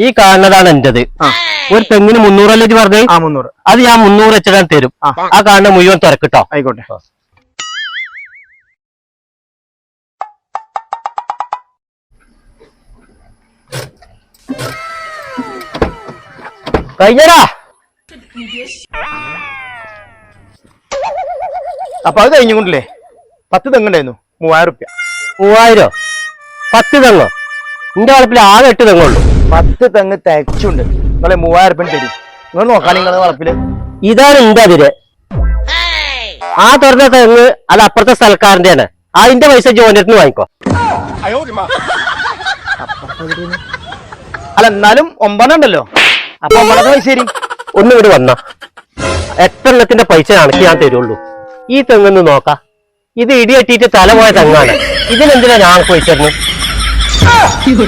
ഈ കാണുന്നതാണ് എന്റേത്. ഒരു തെങ്ങിന് മുന്നൂറല്ലേ ഇത് പറഞ്ഞത്? ആ മുന്നൂറ്. അത് ഞാൻ മുന്നൂറ് വെച്ചിടാൻ തരും. ആ. ആ കാണുന്ന മുഴുവൻ തിരക്കിട്ടോ? ആയിക്കോട്ടെ. കഴിഞ്ഞടാ. അപ്പൊ അത് കഴിഞ്ഞുകൊണ്ടില്ലേ? പത്ത് തെങ്ങുണ്ടായിരുന്നു. മൂവായിരം റുപ്യ. മൂവായിരം? പത്ത് തെങ്ങോ? നിന്റെ വളപ്പിൽ ആകെ എട്ട് തെങ്ങുള്ളൂ പത്ത് തെങ്ങ് തെച്ചുണ്ട്. നിങ്ങളെ മൂവായിരം രൂപ തരും. നിങ്ങൾ നോക്കാൻ നിങ്ങളെ വളപ്പിൽ. ഇതാണ് എന്റെ അതിര്. ആ തുറന്ന തെങ്ങ് അത് അപ്പുറത്തെ സ്ഥലക്കാരന്റെയാണ്. അതിന്റെ പൈസ ജോലിന് വാങ്ങിക്കോ. അല്ല എന്നാലും ഒമ്പതെണ്ണം ഉണ്ടല്ലോ. അപ്പൊ ഒമ്പതൊക്കെ പൈസ തരും. ഒന്നും ഇവിടെ വന്ന. എത്രണ്ണത്തിന്റെ പൈസ കണക്ക് ഞാൻ തരുള്ളൂ. ഈ തെങ്ങൊന്ന് നോക്കാം. ഇത് ഇടിയെട്ടിയിട്ട് തല പോയ തെങ്ങാണ്. ഇതിനെന്തിനാ ഞാൻ പൈസ തരുന്നത് 一口